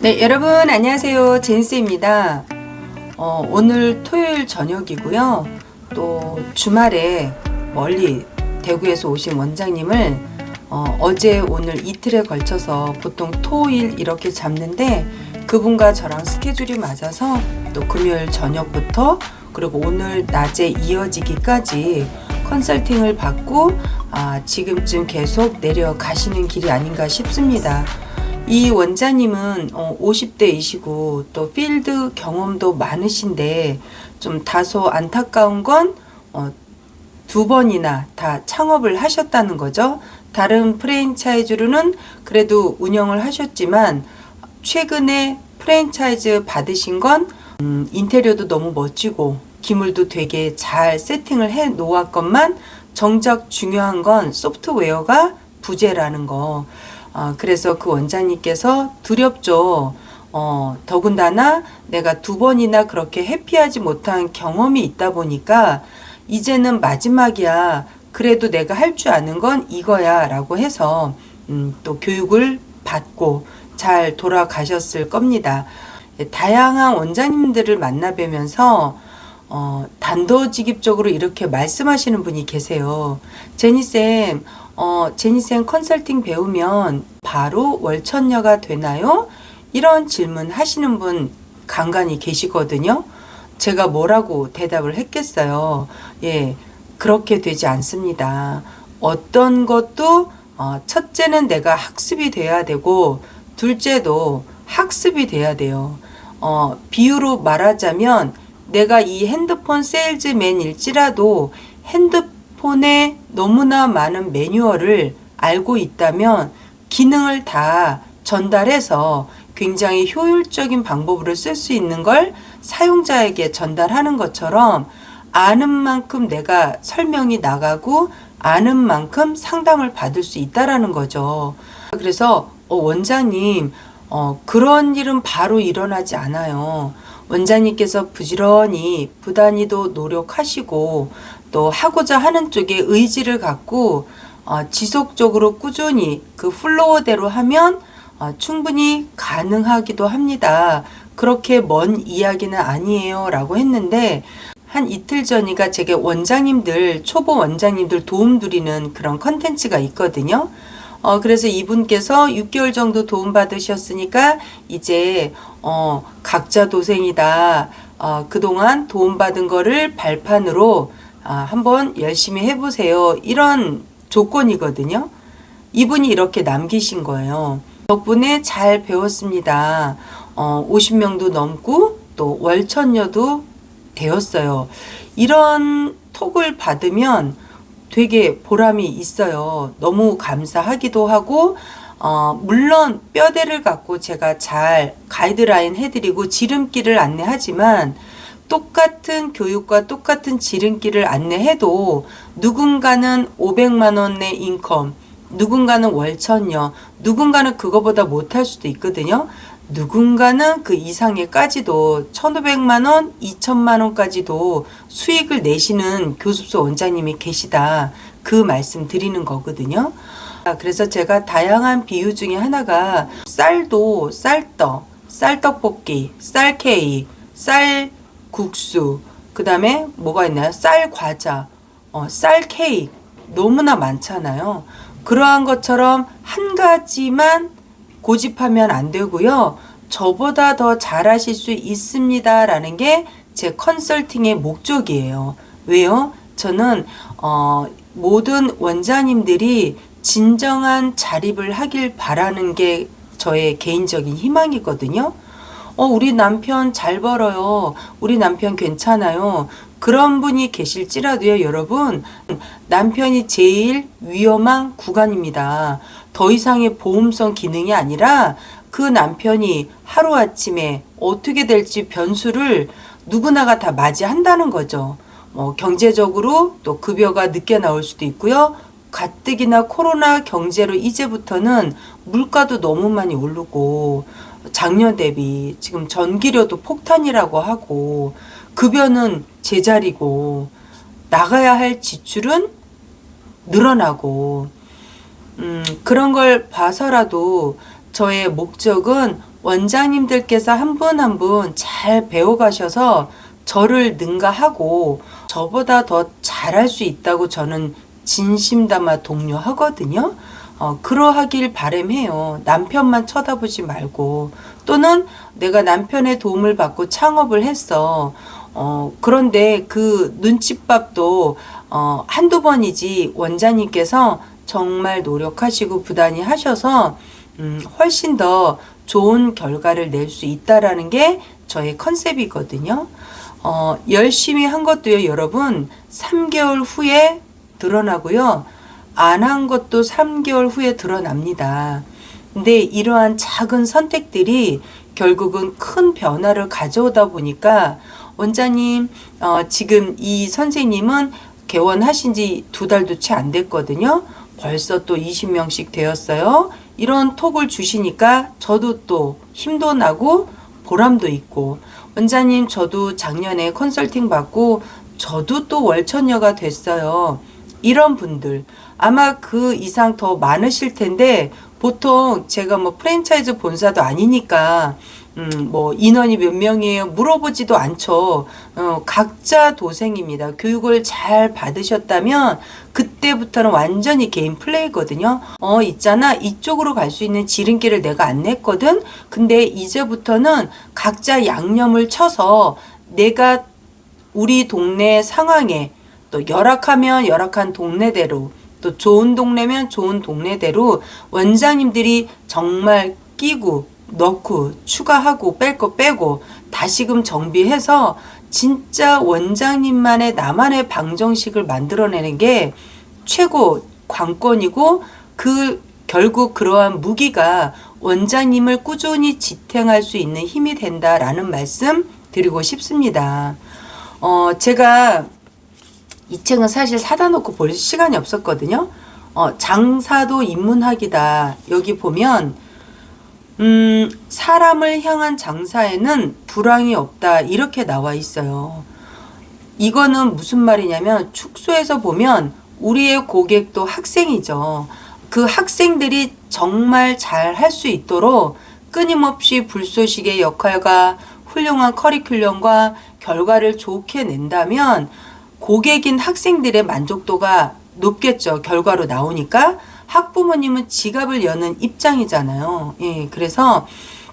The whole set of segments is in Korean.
네, 여러분 안녕하세요. 제니스입니다. 어, 오늘 토요일 저녁이고요. 또 주말에 멀리 대구에서 오신 원장님을 어, 제 오늘 이틀에 걸쳐서 보통 토일 이렇게 잡는데 그분과 저랑 스케줄이 맞아서 또 금요일 저녁부터 그리고 오늘 낮에 이어지기까지 컨설팅을 받고 아, 지금쯤 계속 내려가시는 길이 아닌가 싶습니다. 이 원장님은 어, 50대이시고 또 필드 경험도 많으신데 좀 다소 안타까운 건 어, 두 번이나 다 창업을 하셨다는 거죠. 다른 프랜차이즈로는 그래도 운영을 하셨지만 최근에 프랜차이즈 받으신 건 음, 인테리어도 너무 멋지고 기물도 되게 잘 세팅을 해 놓았건만 정작 중요한 건 소프트웨어가 부재라는 거. 어, 그래서 그 원장님께서 두렵죠. 어, 더군다나 내가 두 번이나 그렇게 해피하지 못한 경험이 있다 보니까 이제는 마지막이야. 그래도 내가 할 줄 아는 건 이거야. 라고 해서 음, 또 교육을 받고 잘 돌아가셨을 겁니다. 예, 다양한 원장님들을 만나 뵈면서 어, 단도직입적으로 이렇게 말씀하시는 분이 계세요. 제니쌤, 어, 제니쌤 컨설팅 배우면 바로 월천녀가 되나요? 이런 질문 하시는 분 간간히 계시거든요. 제가 뭐라고 대답을 했겠어요. 예, 그렇게 되지 않습니다. 어떤 것도 어, 첫째는 내가 학습이 돼야 되고 둘째도 학습이 돼야 돼요. 어, 비유로 말하자면 내가 이 핸드폰 세일즈맨일지라도 핸드폰에 너무나 많은 매뉴얼을 알고 있다면 기능을 다 전달해서 굉장히 효율적인 방법으로 쓸 수 있는 걸 사용자에게 전달하는 것처럼 아는 만큼 내가 설명이 나가고 아는 만큼 상담을 받을 수 있다라는 거죠. 그래서 어, 원장님 어, 그런 일은 바로 일어나지 않아요. 원장님께서 부지런히 부단히도 노력하시고 또 하고자 하는 쪽에 의지를 갖고 어, 지속적으로 꾸준히 그 플로어대로 하면 어, 충분히 가능하기도 합니다. 그렇게 먼 이야기는 아니에요. 라고 했는데 한 이틀 전이가 제게 원장님들, 초보 원장님들 도움 드리는 그런 컨텐츠가 있거든요. 어, 그래서 이분께서 6개월 정도 도움받으셨으니까 이제, 어, 각자 도생이다. 어, 그동안 도움받은 거를 발판으로 아, 한번 열심히 해보세요. 이런 조건이거든요. 이분이 이렇게 남기신 거예요. 덕분에 잘 배웠습니다. 어, 50명도 넘고 또 월천녀도 되었어요. 이런 톡을 받으면 되게 보람이 있어요. 너무 감사하기도 하고, 어, 물론 뼈대를 갖고 제가 잘 가이드라인 해드리고 지름길을 안내하지만 똑같은 교육과 똑같은 지름길을 안내해도 누군가는 500만 원의 인컴, 누군가는 월천녀, 누군가는 그거보다 못할 수도 있거든요. 누군가는 그 이상에까지도 1,500만 원, 2천만 원까지도 수익을 내시는 교습소 원장님이 계시다. 그 말씀 드리는 거거든요. 아, 그래서 제가 다양한 비유 중에 하나가 쌀도 쌀떡, 쌀떡볶이, 쌀케이, 쌀국수, 그 다음에 뭐가 있나요? 쌀과자, 어, 쌀케이크 너무나 많잖아요. 그러한 것처럼 한 가지만 고집하면 안 되고요. 저보다 더 잘하실 수 있습니다 라는 게 제 컨설팅의 목적이에요. 왜요? 저는 어, 모든 원장님들이 진정한 자립을 하길 바라는 게 저의 개인적인 희망이거든요. 어, 우리 남편 잘 벌어요. 우리 남편 괜찮아요. 그런 분이 계실지라도요, 여러분. 남편이 제일 위험한 구간입니다. 더 이상의 보험성 기능이 아니라 그 남편이 하루아침에 어떻게 될지 변수를 누구나가 다 맞이한다는 거죠. 뭐 경제적으로 또 급여가 늦게 나올 수도 있고요. 가뜩이나 코로나 경제로 이제부터는 물가도 너무 많이 오르고 작년 대비 지금 전기료도 폭탄이라고 하고 급여는 제자리고 나가야 할 지출은 늘어나고 음, 그런 걸 봐서라도 저의 목적은 원장님들께서 한 분 한 분 잘 배워가셔서 저를 능가하고 저보다 더 잘할 수 있다고 저는 진심 담아 독려하거든요. 어, 그러하길 바람해요. 남편만 쳐다보지 말고 또는 내가 남편의 도움을 받고 창업을 했어. 어, 그런데 그 눈칫밥도 어, 한두 번이지 원장님께서 정말 노력하시고 부단히 하셔서 음, 훨씬 더 좋은 결과를 낼 수 있다라는 게 저의 컨셉이거든요. 어, 열심히 한 것도요, 여러분, 3개월 후에 드러나고요. 안 한 것도 3개월 후에 드러납니다. 근데 이러한 작은 선택들이 결국은 큰 변화를 가져오다 보니까 원장님, 어, 지금 이 선생님은 개원하신 지 두 달도 채 안 됐거든요. 벌써 또 20명씩 되었어요. 이런 톡을 주시니까 저도 또 힘도 나고 보람도 있고 원장님 저도 작년에 컨설팅 받고 저도 또 월천녀가 됐어요. 이런 분들 아마 그 이상 더 많으실 텐데 보통 제가 뭐 프랜차이즈 본사도 아니니까 음, 뭐 인원이 몇 명이에요 물어보지도 않죠. 어, 각자 도생입니다. 교육을 잘 받으셨다면 그때부터는 완전히 개인 플레이거든요. 어, 있잖아. 이쪽으로 갈 수 있는 지름길을 내가 안 냈거든. 근데 이제부터는 각자 양념을 쳐서 내가 우리 동네 상황에 또 열악하면 열악한 동네대로 또 좋은 동네면 좋은 동네대로 원장님들이 정말 끼고 넣고 추가하고 뺄 거 빼고 다시금 정비해서 진짜 원장님만의 나만의 방정식을 만들어내는 게 최고 관건이고 그 결국 그러한 무기가 원장님을 꾸준히 지탱할 수 있는 힘이 된다라는 말씀 드리고 싶습니다. 어, 제가 이 책은 사실 사다 놓고 볼 시간이 없었거든요. 어, 장사도 인문학이다. 여기 보면 음, 사람을 향한 장사에는 불황이 없다. 이렇게 나와 있어요. 이거는 무슨 말이냐면 축소해서 보면 우리의 고객도 학생이죠. 그 학생들이 정말 잘 할 수 있도록 끊임없이 불쏘시개 역할과 훌륭한 커리큘럼과 결과를 좋게 낸다면 고객인 학생들의 만족도가 높겠죠. 결과로 나오니까 학부모님은 지갑을 여는 입장이잖아요. 예, 그래서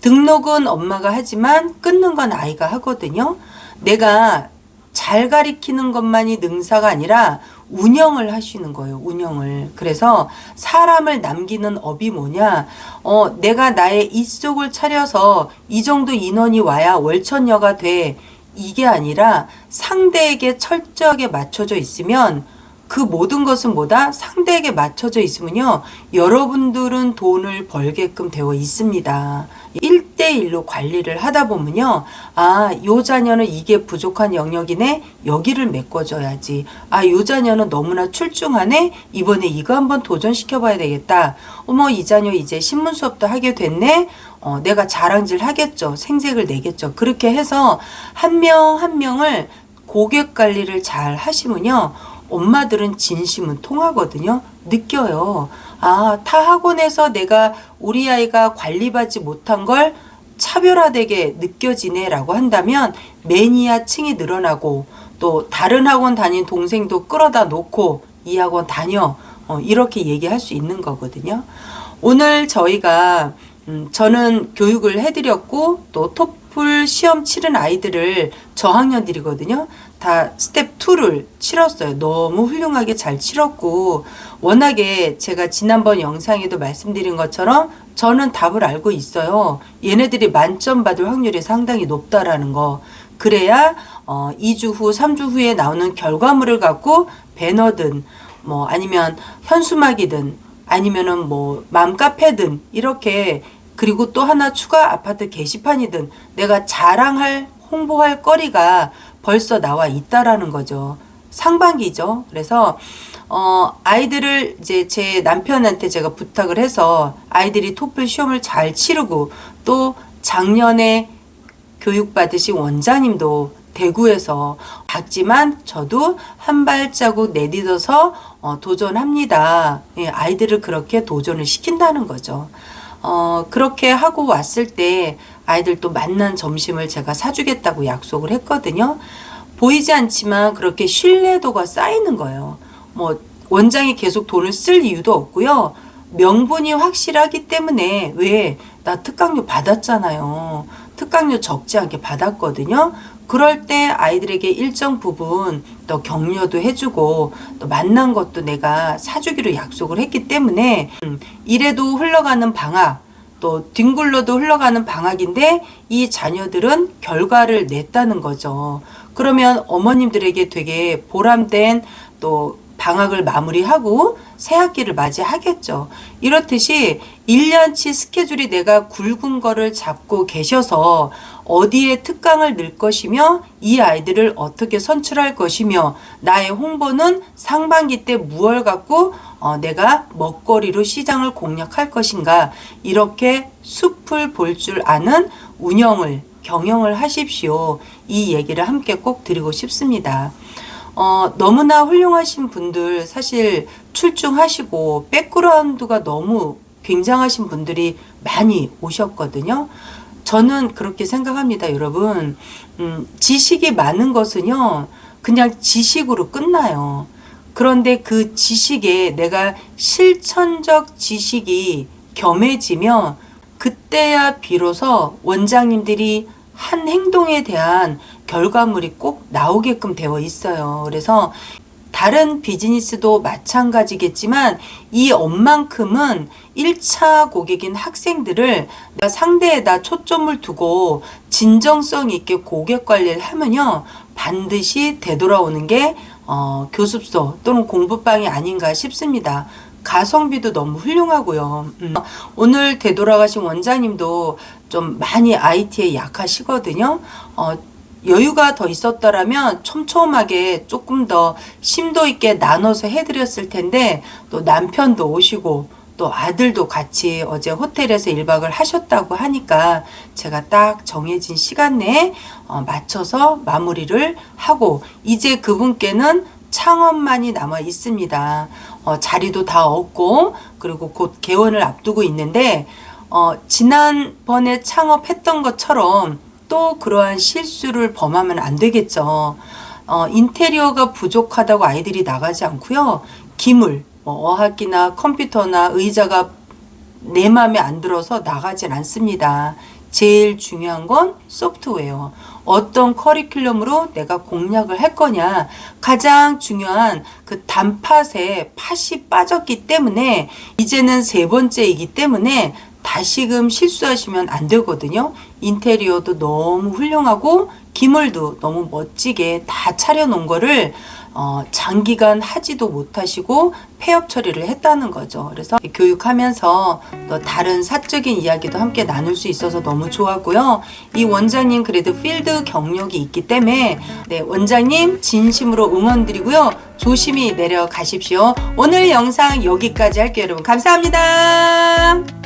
등록은 엄마가 하지만 끊는 건 아이가 하거든요. 내가 잘 가리키는 것만이 능사가 아니라 운영을 하시는 거예요. 운영을. 그래서 사람을 남기는 업이 뭐냐? 어, 내가 나의 입속을 차려서 이 정도 인원이 와야 월천녀가 돼. 이게 아니라 상대에게 철저하게 맞춰져 있으면 그 모든 것은 뭐다? 상대에게 맞춰져 있으면요. 여러분들은 돈을 벌게끔 되어 있습니다. 1대1로 관리를 하다 보면요. 아, 요 자녀는 이게 부족한 영역이네? 여기를 메꿔줘야지. 아, 요 자녀는 너무나 출중하네? 이번에 이거 한번 도전시켜 봐야 되겠다. 어머, 이 자녀 이제 신문 수업도 하게 됐네? 어, 내가 자랑질 하겠죠. 생색을 내겠죠. 그렇게 해서 한 명한 명을 고객 관리를 잘 하시면요. 엄마들은 진심은 통하거든요. 느껴요. 아, 타 학원에서 내가 우리 아이가 관리받지 못한 걸 차별화되게 느껴지네 라고 한다면 매니아층이 늘어나고 또 다른 학원 다닌 동생도 끌어다 놓고 이 학원 다녀 어, 이렇게 얘기할 수 있는 거거든요. 오늘 저희가 음, 저는 교육을 해드렸고 또 토플 시험 치른 아이들을 저학년들이거든요. 다 스텝 2를 치렀어요. 너무 훌륭하게 잘 치렀고 워낙에 제가 지난번 영상에도 말씀드린 것처럼 저는 답을 알고 있어요. 얘네들이 만점 받을 확률이 상당히 높다라는 거. 그래야 어 2주 후, 3주 후에 나오는 결과물을 갖고 배너든 뭐 아니면 현수막이든 아니면은 뭐 맘카페든 이렇게 그리고 또 하나 추가 아파트 게시판이든 내가 자랑할 홍보할 거리가 벌써 나와 있다라는 거죠. 상반기죠. 그래서 어 아이들을 이제 제 남편한테 제가 부탁을 해서 아이들이 토플 시험을 잘 치르고 또 작년에 교육 받으신 원장님도 대구에서 봤지만 저도 한 발자국 내딛어서 어, 도전합니다. 예, 아이들을 그렇게 도전을 시킨다는 거죠. 어, 그렇게 하고 왔을 때 아이들 또 만난 점심을 제가 사주겠다고 약속을 했거든요. 보이지 않지만 그렇게 신뢰도가 쌓이는 거예요. 뭐 원장이 계속 돈을 쓸 이유도 없고요. 명분이 확실하기 때문에 왜 나 특강료 받았잖아요. 특강료 적지 않게 받았거든요. 그럴 때 아이들에게 일정 부분 또 격려도 해주고 또 만난 것도 내가 사주기로 약속을 했기 때문에 음, 이래도 흘러가는 방학 또 뒹굴러도 흘러가는 방학인데 이 자녀들은 결과를 냈다는 거죠. 그러면 어머님들에게 되게 보람된 또 방학을 마무리하고 새 학기를 맞이하겠죠. 이렇듯이 1년치 스케줄이 내가 굵은 거를 잡고 계셔서 어디에 특강을 넣을 것이며 이 아이들을 어떻게 선출할 것이며 나의 홍보는 상반기 때 무얼 갖고 어, 내가 먹거리로 시장을 공략할 것인가 이렇게 숲을 볼 줄 아는 운영을 경영을 하십시오. 이 얘기를 함께 꼭 드리고 싶습니다. 어, 너무나 훌륭하신 분들 사실 출중하시고 백그라운드가 너무 굉장하신 분들이 많이 오셨거든요. 저는 그렇게 생각합니다, 여러분. 음, 지식이 많은 것은요, 그냥 지식으로 끝나요. 그런데 그 지식에 내가 실천적 지식이 겸해지면 그때야 비로소 원장님들이 한 행동에 대한 결과물이 꼭 나오게끔 되어 있어요. 그래서 다른 비즈니스도 마찬가지겠지만 이 업만큼은 1차 고객인 학생들을 내가 상대에다 초점을 두고 진정성 있게 고객 관리를 하면요. 반드시 되돌아오는 게 어, 교습소 또는 공부방이 아닌가 싶습니다. 가성비도 너무 훌륭하고요. 음, 오늘 되돌아가신 원장님도 좀 많이 IT에 약하시거든요. 어, 여유가 더 있었더라면 촘촘하게 조금 더 심도 있게 나눠서 해드렸을 텐데 또 남편도 오시고 또 아들도 같이 어제 호텔에서 1박을 하셨다고 하니까 제가 딱 정해진 시간 내에 어, 맞춰서 마무리를 하고 이제 그분께는 창업만이 남아 있습니다. 어, 자리도 다 없고 그리고 곧 개원을 앞두고 있는데 어, 지난번에 창업했던 것처럼 또 그러한 실수를 범하면 안 되겠죠. 어, 인테리어가 부족하다고 아이들이 나가지 않고요. 기물, 뭐 어학기나 컴퓨터나 의자가 내 마음에 안 들어서 나가진 않습니다. 제일 중요한 건 소프트웨어. 어떤 커리큘럼으로 내가 공략을 할 거냐. 가장 중요한 그 단팥에 팥이 빠졌기 때문에 이제는 세 번째이기 때문에 다시금 실수하시면 안 되거든요. 인테리어도 너무 훌륭하고 기물도 너무 멋지게 다 차려놓은 거를 어, 장기간 하지도 못하시고 폐업 처리를 했다는 거죠. 그래서 교육하면서 또 다른 사적인 이야기도 함께 나눌 수 있어서 너무 좋았고요. 이 원장님 그래도 필드 경력이 있기 때문에 네, 원장님 진심으로 응원드리고요. 조심히 내려가십시오. 오늘 영상 여기까지 할게요, 여러분. 감사합니다.